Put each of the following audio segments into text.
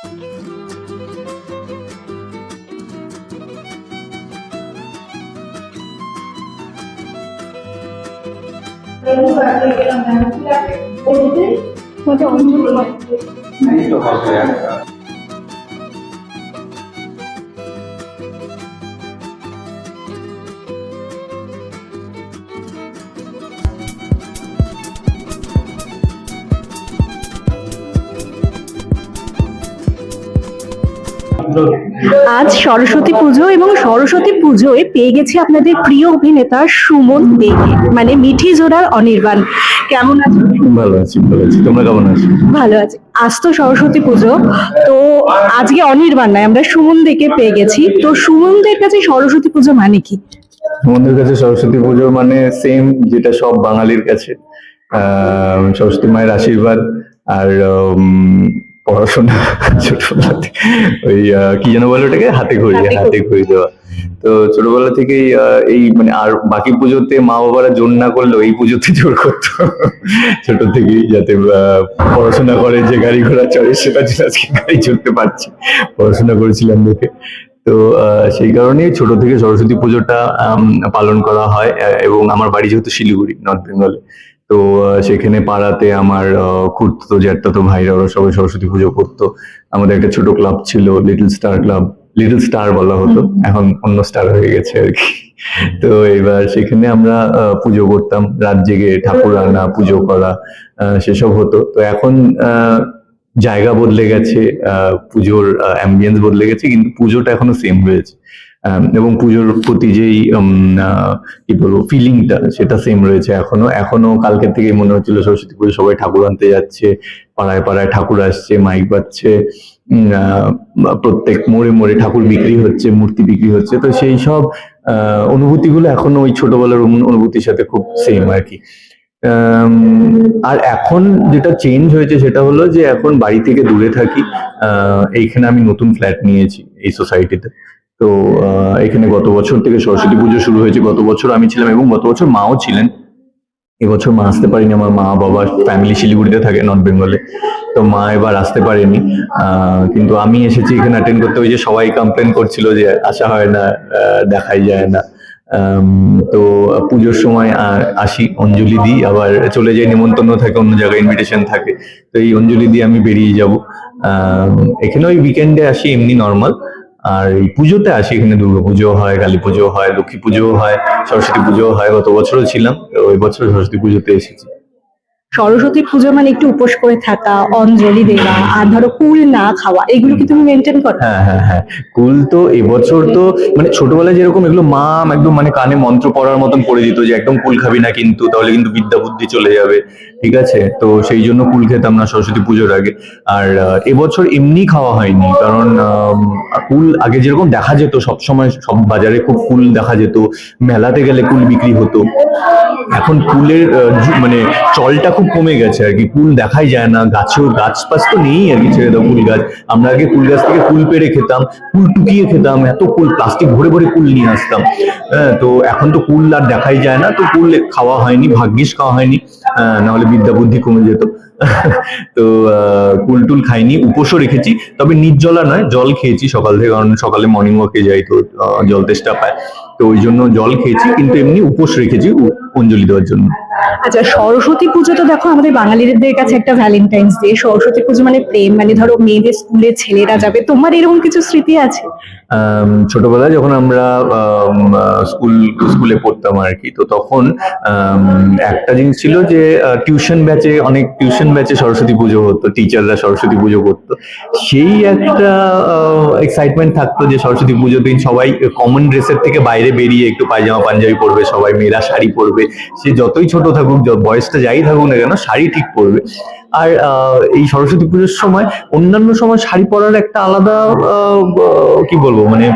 এই আজ সরস্বতী পুজো এবং সরস্বতী পুজোয় পেয়ে গেছি আপনাদের প্রিয় অভিনেতা সুমন দেকে মানে মিঠি জোড়ার অনির্বাণ। কেমন আছেন ভালো আছি ভালো আছি। তোমরা কেমন আছো? ভালো আছে। আজ তো সরস্বতী পুজো তো আজকে অনির্বাণ নয় আমরা সুমন দেকে পেয়ে গেছি। তো সুমনদের কাছে সরস্বতী পুজো মানে কি? তোমাদের কাছে সরস্বতী পুজো মানে সেম যেটা সব বাঙালির কাছে। আহ, সরস্বতী মায়ের আশীর্বাদ আর পড়াশোনা ছোটবেলা ওই কি যেন বলে ওটাকে? হাতে ঘড়ি হাতে ঘড়ি। দেওয়া। তো ছোটবেলা থেকেই এই মানে আর বাকি পুজোতে মা বাবারা জোর না করলেও এই পুজোতে জোর করতো। ছোট থেকেই যাতে পড়াশোনা করে যে গাড়ি ঘোড়া চড়ে সেটা আজকে গাড়ি চড়তে পারছি। পড়াশোনা করেছিলাম দেখে। তো আহ, সেই কারণেই ছোট থেকে সরস্বতী পুজোটা পালন করা হয় এবং আমার বাড়ি যেহেতু শিলিগুড়ি নর্থ বেঙ্গলে। তো সেখানে পাড়াতে আমার খুঁড়তো জ্যাঠতো ভাইরা ওরা সবাই সরস্বতী পুজো করতো। আমাদের একটা ছোট ক্লাব ছিল little star club little star বলা হতো। এখন অন্য স্টার হয়ে গেছে আর কি। তো এবার সেখানে আমরা পুজো করতাম। রাত জেগে ঠাকুর আনা পুজো করা আহ, সেসব হতো। তো এখন আহ, জায়গা বদলে গেছে আহ, পুজোর অ্যাম্বিয়েন্স বদলে গেছে কিন্তু পুজোটা এখনও সেম রয়েছে এবং পুজোর প্রতি যেই কি বলব ফিলিংটা সেটা সেম রয়েছে এখনও। এখনও কালকে থেকে মনে হচ্ছিল সরস্বতী পুজো সবাই ঠাকুর আনতে যাচ্ছে পাড়ায় পাড়ায় ঠাকুর আসছে মাইক আহ, প্রত্যেক মোড়ে মোড়ে ঠাকুর বিক্রি হচ্ছে মূর্তি বিক্রি হচ্ছে। তো সেই সব অনুভূতিগুলো এখনও ওই ছোটবেলার অনু- অনুভূতির সাথে খুব সেম আর কি। আর এখন যেটা চেঞ্জ হয়েছে সেটা হলো যে এখন বাড়ি থেকে দূরে থাকি এইখানে আমি নতুন ফ্ল্যাট নিয়েছি এই সোসাইটিতে তো এখানে গত বছর থেকে সরস্বতী পুজো শুরু হয়েছে। গত বছর আমি ছিলাম এবং গত বছর মাও ছিলেন। এবছর মা আসতে পারিনি, আমার মা বাবা ফ্যামিলি শিলিগুড়িতে থাকে নর্থ বেঙ্গলে তো মা এবার আসতে পারেনি। কিন্তু আমি এসেছি এখানে অ্যাটেন্ড করতে। ওই যে সবাই কমপ্লেন করছিল যে আসা হয় না দেখাই যায় না। তো পুজোর সময় আসি, অঞ্জলি দিই। আবার চলে যাই নিমন্ত্রণ থাকে, অন্য জায়গায় ইনভিটেশন থাকে। তো এই অঞ্জলি দিয়ে আমি বেরিয়ে যাব। এখানে ওই উইকেন্ডে আসি, এমনি নর্মাল আর এই পুজোতে আসি এখানে দুর্গা পুজো হয়, কালী পুজো হয়, লক্ষ্মী পুজো হয়, সরস্বতী পুজো হয়। গত বছরও ছিলাম, ওই বছর সরস্বতী পুজোতে এসেছি। সরস্বতী পুজো মানে একটু উপোস করে থাকা, অঞ্জলি দেওয়া, আর ধরো কুল না খাওয়া, এগুলো কি তুমি মেনটেন করো? হ্যাঁ হ্যাঁ হ্যাঁ। কুল তো এবছর তো মানে ছোটবেলায় যেরকম এগুলো মা একদম মানে কানে মন্ত্র পড়ার মতন পড়ে দিত যে একদম কুল খাবি না কিন্তু, তাহলে কিন্তু বিদ্যা বুদ্ধি চলে যাবে। ঠিক আছে? তো সেই জন্য কুল খেতাম না সরস্বতী পুজোর আগে। আর এবছর এমনি খাওয়া হয়নি। কারণ কুল আগে যেরকম দেখা যেত সব সময় সব বাজারে খুব কুল দেখা যেত। মেলাতে গেলে কুল বিক্রি হতো। এখন কুলের মানে চলটা খুব কমে গেছে আর কি। কুল দেখাই যায় না গাছেও গাছ পাছ তো নেই আর কি ছেড়ে দাও কুল গাছ। আমরা আগে কুল গাছ থেকে কুল পেড়ে খেতাম কুল টুকিয়ে খেতাম এত কুল প্লাস্টিক ভরে ভরে কুল নিয়ে আসতাম। হ্যাঁ তো এখন তো কুল আর দেখাই যায় না তো কুল খাওয়া হয়নি ভাগ্যিস খাওয়া হয়নি। আহ, নাহলে বিদ্যা বুদ্ধি কমে যেত। তো কুল টুল খাইনি উপোসও রেখেছি তবে নির্জলা নয় জল খেয়েছি সকাল থেকে কারণ সকালে মর্নিং ওয়াকে যাই তো জল তেষ্টা পায়। তো ওই জন্য জল খেয়েছি কিন্তু এমনি উপোস রেখেছি অঞ্জলি দেওয়ার জন্য। আচ্ছা সরস্বতী পুজো তো দেখো আমাদের বাঙালিদের কাছে একটা ভ্যালেন্টাইন্স ডে সরস্বতী পুজো মানে প্রেম মানে ধরো মেয়েদের স্কুলে ছেলেরা যাবে। তোমার এরকম কিছু স্মৃতি আছে? ছোটবেলায় যখন আমরা স্কুল স্কুলে পড়তাম আর কি তো তখন একটা জিনিস ছিল যে টিউশন ব্যাচে অনেক টিউশন ব্যাচে সরস্বতী পুজো হতো টিচাররা সরস্বতী পুজো করতো। সেই একটা এক্সাইটমেন্ট থাকতো যে সরস্বতী পুজো দিন সবাই কমন ড্রেসের থেকে বাইরে বেরিয়ে একটু পায়জামা পাঞ্জাবি পরবে সবাই মেয়েরা শাড়ি পরবে। সে যতই ছোট থাকুক বয়সটা যাই থাকুক না কেন, শাড়ি ঠিক পরবে। আর এই সরস্বতী পুজোর সময় অন্যান্য সময় শাড়ি পরার একটা আলাদা কি বলব মানে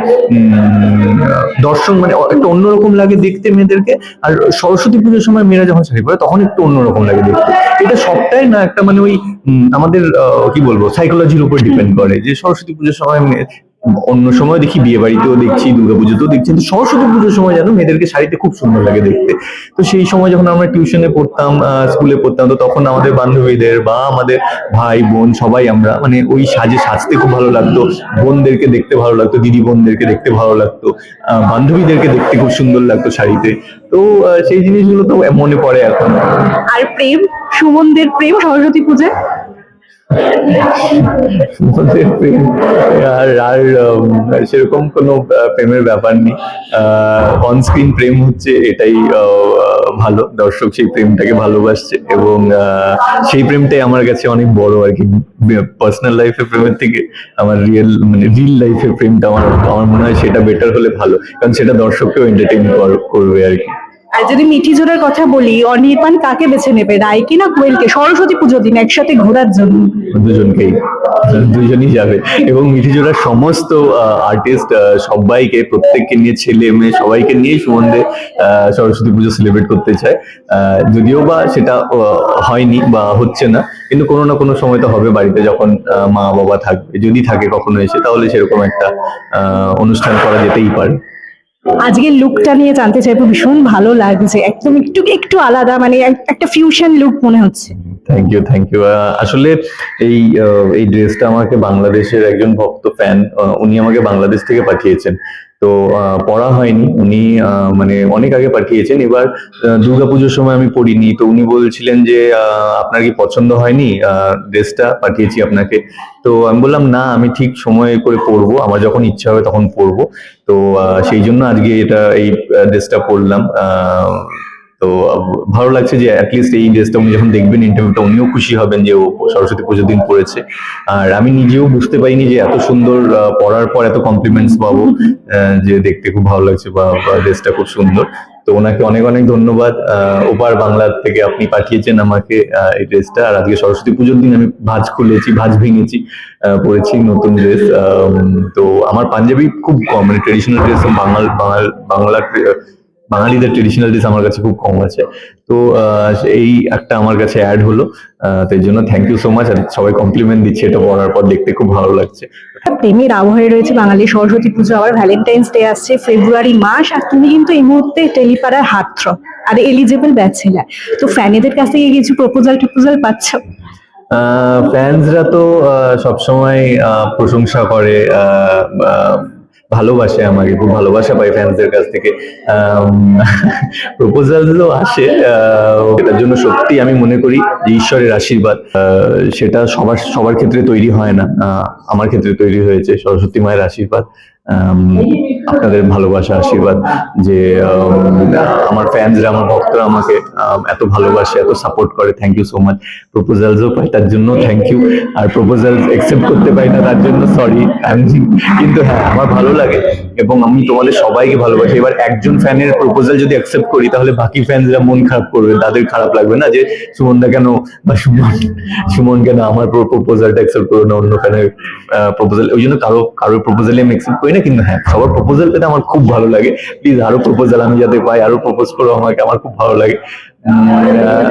দর্শন মানে একটা অন্যরকম লাগে দেখতে মেয়েদেরকে। আর সরস্বতী পুজোর সময় মেয়েরা যখন শাড়ি পরে, তখন একটু অন্যরকম লাগে দেখতে। এটা সবটাই না, একটা মানে ওই আমাদের কি বলব সাইকোলজির উপর ডিপেন্ড করে যে সরস্বতী পুজোর সময় মেয়ে- অন্য সময় দেখি বিয়ে বাড়িতেও দেখছি, দুর্গাপুজোতেও দেখছি, কিন্তু সরস্বতী পুজোর সময় যেন মেয়েদেরকে শাড়িতে খুব সুন্দর লাগে দেখতে। তো সেই সময় যখন আমরা টিউশনে পড়তাম স্কুলে পড়তাম, তো তখন আমাদের বান্ধবীদের বা আমাদের ভাই, বোন, সবাই আমরা মানে ওই সাজে সাজতে খুব ভালো লাগতো। বোনদেরকে দেখতে ভালো লাগতো, দিদি বোনদেরকে দেখতে ভালো লাগতো বান্ধবীদেরকে দেখতে খুব সুন্দর লাগতো শাড়িতে। তো সেই জিনিসগুলো তো মনে পড়ে এখন। আর প্রেম, সুমনদের প্রেম সরস্বতী পূজায়? আমাদের প্রেম আর আর সেরকম কোনো প্রেমের ব্যাপার নেই। অন স্ক্রিন প্রেম হচ্ছে এটাই ভালো। দর্শক সেই প্রেমটাকে ভালোবাসছে এবং সেই প্রেমটাই আমার কাছে অনেক বড় আর কি। পার্সোনাল লাইফের প্রেমের থেকে আমার রিয়েল মানে রিয়েল লাইফের প্রেমটা আমার আমার মনে হয় সেটা বেটার হলে ভালো। কারণ সেটা দর্শককেও এন্টারটেইন করবে আর কি। আর যদি মিঠি জোড়ার কথা বলি, অনির্বাণ কাকে বেছে নেবে? রায়কে না কোয়েলকে? সরস্বতী পুজো দিন একসাথে ঘোরার জন্য। দুজনকেই, দুজনই যাবে। এবং মিঠিজোড়ার সমস্ত আর্টিস্ট সবাইকে, প্রত্যেককে নিয়ে ছেলে মেয়ে সবাইকে নিয়ে সুমন্দে সরস্বতী পুজো সেলিব্রেট করতে চায়। যদিও বা সেটা হয়নি বা হচ্ছে না, কিন্তু কোনো না কোনো সময় তো হবে বাড়িতে যখন মা বাবা থাকবে। যদি থাকে কখনো এসে, তাহলে সেরকম একটা অনুষ্ঠান করা যেতেই পারে। আজকের লুকটা নিয়ে জানতে চাইব, ভীষণ ভালো লাগছে। একদম একটু একটু আলাদা মানে একটা ফিউশন লুক মনে হচ্ছে। থ্যাংক ইউ থ্যাংক ইউ আসলে এই এই ড্রেসটা আমাকে বাংলাদেশের একজন ভক্ত ফ্যান উনি আমাকে বাংলাদেশ থেকে পাঠিয়েছেন। তো পড়া হয়নি। উনি মানে অনেক আগে পাঠিয়েছেন। এবার দুর্গাপুজোর সময় আমি পড়িনি। তো উনি বলছিলেন যে আপনার কি পছন্দ হয়নি? ড্রেসটা পাঠিয়েছি আপনাকে। তো আমি বললাম না আমি ঠিক সময় করে পড়ব আমার যখন ইচ্ছা হবে তখন পড়ব তো সেই জন্য আজকে এটা এই ড্রেসটা পড়লাম আহ, তো, ভালো লাগছে যে অ্যাটলিস্ট এই ড্রেসটা উনি যখন দেখবেন ইন্টারভিউটা উনিও খুশি হবেন যে ও সরস্বতী পুজোর দিন পড়েছে। আর আমি নিজেও বুঝতে পারিনি যে এত সুন্দর পড়ার পর এত কমপ্লিমেন্টস পাবো যে দেখতে খুব ভালো লাগছে বা ড্রেসটা খুব সুন্দর। তো ওনাকে অনেক অনেক ধন্যবাদ। ওপার বাংলা থেকে আপনি পাঠিয়েছেন আমাকে এই ড্রেসটা আর আজকে সরস্বতী পুজোর দিন আমি ভাজ খুলেছি, ভাঁজ ভেঙেছি পরেছি নতুন ড্রেস তো আমার পাঞ্জাবি খুব কম মানে ট্রেডিশনাল ড্রেস বাঙাল বাঙাল বাংলা বাঙালিদের ট্রেডিশনাল ড্রেস আমার কাছে খুব কম আছে। তো এই একটা আমার কাছে অ্যাড হলো। তো এই জন্য থ্যাংক ইউ সো মাচ আর সবাই কমপ্লিমেন্ট দিচ্ছে এটা পড়ার পর দেখতে খুব ভালো লাগছে। প্রেমের আবহাওয়ায় রয়েছে বাঙালি সরস্বতী পুজো আবার ভ্যালেন্টাইন্স ডে আসছে ফেব্রুয়ারি মাস আর তুমি কিন্তু এই মুহূর্তে টেলিপাড়ার হাতর আর এলিজেবল ব্যাচেলার তো ফ্যানেদের কাছ থেকে কিছু প্রপোজাল টপোজাল পাচ্ছ? ফ্যান্সরা তো সবসময় আহ, প্রশংসা করে ভালোবাসে আমাকে, খুব ভালোবাসা পাই ফ্যান্সদের কাছ থেকে। প্রপোজালও আসে এটার জন্য সত্যি আমি মনে করি যে ঈশ্বরের আশীর্বাদ সেটা সবার সবার ক্ষেত্রে তৈরি হয় না। আমার ক্ষেত্রে তৈরি হয়েছে, সরস্বতী মায়ের আশীর্বাদ। আপনাদের ভালোবাসা, আশীর্বাদ, যে আমার ফ্যান্সরা আমার ভক্তরা আমাকে এত ভালোবাসে, এত সাপোর্ট করে থ্যাংক ইউ সো মাচ প্রপোজালসও পাই তার জন্য থ্যাংক ইউ আর প্রপোজাল একসেপ্ট করতে পারি না তার জন্য সরি কিন্তু হ্যাঁ আমার ভালো লাগে এবং আমি তোমাদের সবাইকে ভালোবাসি। এবার একজন ফ্যানের প্রপোজাল যদি অ্যাকসেপ্ট করি, তাহলে বাকি ফ্যানসরা মন খারাপ করবে, তাদের খারাপ লাগবে না যে, সুমনদা কেন বা সুমন সুমন কেন আমার প্রপোজালটা অ্যাকসেপ্ট করো না অন্য ফ্যানের প্রপোজাল ওই জন্য কারও, কারোর প্রপোজালে আমি অ্যাকসেপ্ট করি না কিন্তু? হ্যাঁ সবার প্রপোজাল পেতে আমার খুব ভালো লাগে। প্লিজ আরও প্রপোজাল আমি যাতে পাই আরও প্রপোজ করো আমাকে আমার খুব ভালো লাগে।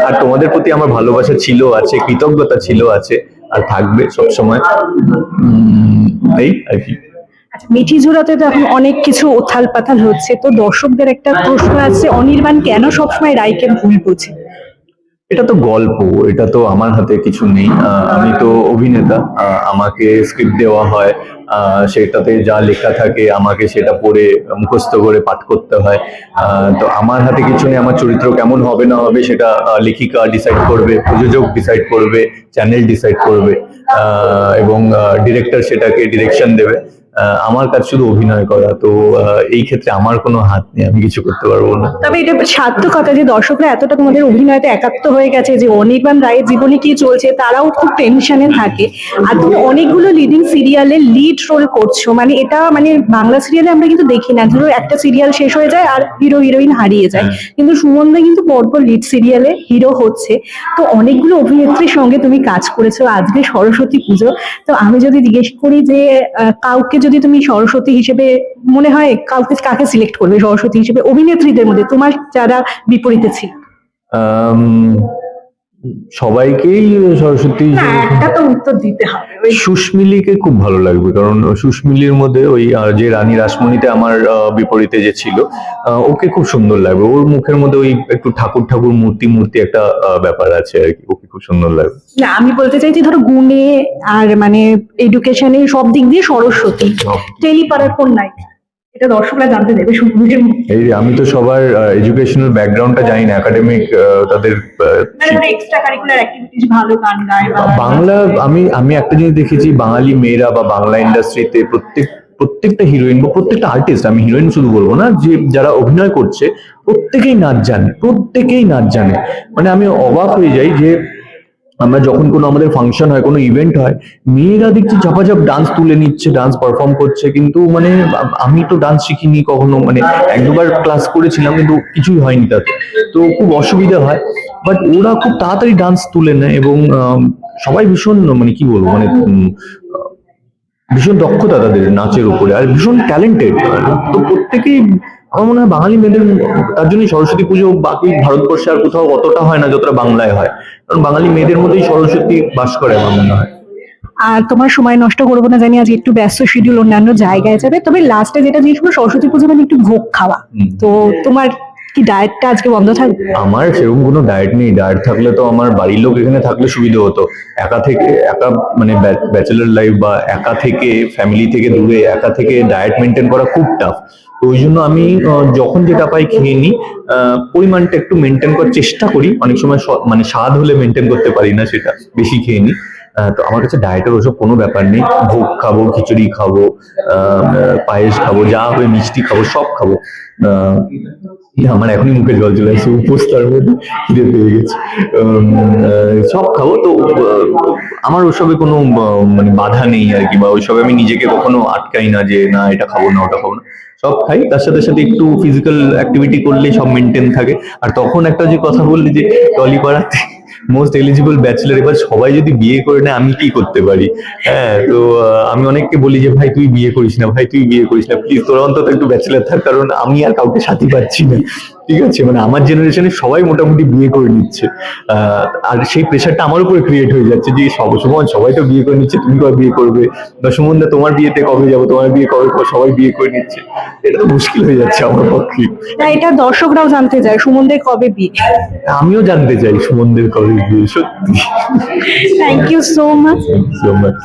আর তোমাদের প্রতি আমার ভালোবাসা ছিল আছে কৃতজ্ঞতা ছিল আছে আর থাকবে সবসময়। উম, এই আর কি। আচ্ছা মিঠি ঝোড়াতে তো এখন অনেক কিছু ওথাল পাথাল হচ্ছে। তো দর্শকদের একটা প্রশ্ন আছে অনির্বাণ কেন সবসময় রায়কে ভুল বুঝে? এটা তো গল্প, এটা তো আমার হাতে কিছু নেই। আমি তো অভিনেতা আমাকে স্ক্রিপ্ট দেওয়া হয় সেটাতে যা লেখা থাকে আমাকে সেটা পড়ে মুখস্থ করে পাঠ করতে হয়। তো আমার হাতে কিছু নেই, আমার চরিত্র কেমন হবে না হবে সেটা লেখিকা ডিসাইড করবে, প্রযোজক ডিসাইড করবে চ্যানেল ডিসাইড করবে এবং ডিরেক্টর সেটাকে ডিরেকশন দেবে। আমার কাজ শুধু অভিনয় করা তো এই ক্ষেত্রে আমার কোনো হাত নেই আমি কিছু করতে পারব না। তবে এটা সার্থকতা যে দর্শকরা এতটা তোমাদের অভিনয়তে একাত্ম হয়ে গেছে যে অনির্বাণ রায়ের জীবনে কি চলছে তারাও খুব টেনশনে থাকে। আর তুমি অনেকগুলো লিডিং সিরিয়ালে লিড রোল করছ মানে এটা মানে বাংলা সিরিয়ালে আমরা কিন্তু দেখি না। ধরো একটা সিরিয়াল শেষ হয়ে যায় আর হিরো হিরোইন হারিয়ে যায়। কিন্তু সুমনদা কিন্তু পরপর লিড সিরিয়ালে হিরো হচ্ছে। তো অনেকগুলো অভিনেত্রীর সঙ্গে তুমি কাজ করেছ আজকে সরস্বতী পুজো। তো আমি যদি জিজ্ঞেস করি যে কাউকে যদি তুমি সরস্বতী হিসেবে মনে হয় কাউকে কাকে সিলেক্ট করবে? সরস্বতী হিসেবে অভিনেত্রীদের মধ্যে তোমার যারা বিপরীতে ছিল? সবাইকেই সরস্বতী একটা তো উত্তর দিতে হবে। সুস্মিলিকে খুব ভালো লাগবে কারণ সুস্মিলির মধ্যে ওই যে রানী রাসমণিতে আমার বিপরীতে যে ছিল ওকে খুব সুন্দর লাগবে। ওর মুখের মধ্যে ওই একটু ঠাকুর ঠাকুর মূর্তি মূর্তি একটা ব্যাপার আছে আর কি। খুব সুন্দর লাগবে না আমি বলতে চাইছি ধরো গুণে আর মানে এডুকেশনে সব দিক দিয়ে সরস্বতী। টেলিপাড়ার কোন নায়িকা এটা দর্শকরা জানতে দেবে এই যে আমি তো সবার এডুকেশনাল ব্যাকগ্রাউন্ডটা জানি না একাডেমিক তাদের আহ, এক্সট্রা কারিকুলার অ্যাক্টিভিটিস ভালো গান গায় বাংলা আমি আমি একটা জিনিস দেখেছি বাঙালি মেয়েরা বা বাংলা ইন্ডাস্ট্রিতে প্রত্যেক প্রত্যেকটা হিরোইন বা প্রত্যেকটা আর্টিস্ট আমি হিরোইন শুধু বলব না যে যারা অভিনয় করছে প্রত্যেকেই নাচ জানে প্রত্যেকেই নাচ জানে। মানে আমি অবাক হয়ে যাই যে আমরা যখন কোনো আমাদের ফাংশন হয়, কোনো ইভেন্ট হয়, মেয়েরা দেখছি ঝাপাঝাপ ডান্স তুলে নিচ্ছে ডান্স পারফর্ম করছে। কিন্তু মানে আমি তো ডান্স শিখিনি কখনো মানে এক দুবার ক্লাস করেছিলাম, কিন্তু কিছুই হয়নি তাতে। তো খুব অসুবিধা হয়। বাট ওরা খুব তাড়াতাড়ি ডান্স তুলে নেয় এবং সবাই ভীষণ মানে কি বলব মানে ভীষণ দক্ষতা তাদের নাচের উপরে, আর ভীষণ ট্যালেন্টেড তো প্রত্যেকেই আমার মনে হয় বাঙালি মেয়েদের তার জন্যই সরস্বতী পুজো বাকি ভারতবর্ষে আর কোথাও অতটা হয় না যতটা বাংলায় হয়। কারণ বাঙালি মেয়েদের মধ্যেই সরস্বতী বাস করে আমার মনে হয়। আর তোমার সময় নষ্ট করব না জানি আজ একটু ব্যস্ত শিডিউল অন্যান্য জায়গায় যাবে। তবে লাস্টে যেটা জিনিস সরস্বতী পুজো মানে একটু ভোগ খাওয়া। তো তোমার কি ডায়েটটা আজকে বন্ধ থাকবে? আমার সেরকম কোনো ডায়েট নেই। ডায়েট থাকলে তো আমার বাড়ির লোক এখানে থাকলে সুবিধা হতো। একা থেকে, একা মানে ব্যাচেলার লাইফ বা একা থেকে ফ্যামিলি থেকে দূরে, একা থেকে ডায়েট মেনটেন করা খুব টাফ ওই জন্য আমি যখন যেটা পাই খেয়ে নিই পরিমাণটা একটু মেনটেন করার চেষ্টা করি। অনেক সময় মানে স্বাদ হলে মেনটেন করতে পারি না সেটা। বেশি খেয়ে নিই। তো আমার কাছে ডায়েটের ওসব কোনো ব্যাপার নেই। ভোগ খাব, খিচুড়ি খাব পায়েস খাব, যা হবে মিষ্টি খাব, সব খাব। আমার এখনই মুখে জল চলে আসছে উপোস তার মধ্যে খিদে পেয়ে গেছে। সব খাব তো আমার ওসবে কোনো মানে বাধা নেই আর কি, বা ওইসবে আমি নিজেকে কখনো আটকাই না যে, না, এটা খাব না, ওটা খাব না। সব খাই, তার সাথে সাথে একটু ফিজিক্যাল অ্যাক্টিভিটি করলে সব মেনটেন থাকে। আর তখন একটা যে কথা বললি যে টলিপাড়াতে মোস্ট এলিজিবল ব্যাচেলার এবার সবাই যদি বিয়ে করে নেয়, আমি কি করতে পারি? হ্যাঁ তো আমি অনেককে বলি যে, ভাই, তুই বিয়ে করিস না, ভাই, তুই বিয়ে করিস না প্লিজ তোরা অন্তত একটু ব্যাচেলার থাক, কারণ আমি আর কাউকে সাথী পাচ্ছি না। ঠিক আছে মানে আমার জেনারেশনে সবাই মোটামুটি বিয়ে করে নিচ্ছে। আর সেই প্রেশারটা আমার উপরে ক্রিয়েট হয়ে যাচ্ছে যে সব সময় সবাই তো বিয়ে করে নিচ্ছে তুমি কবে বিয়ে করবে। বা সুমনদা তোমার বিয়েতে কবে যাব তোমার বিয়ে কবে? সবাই বিয়ে করে নিচ্ছে। এটা তো মুশকিল হয়ে যাচ্ছে আমার পক্ষে। না এটা দর্শকরাও জানতে চায় সুমনদের কবে বিয়ে? আমিও জানতে চাই সুমনদের কবে বিয়ে সত্যি। Thank you so much so much.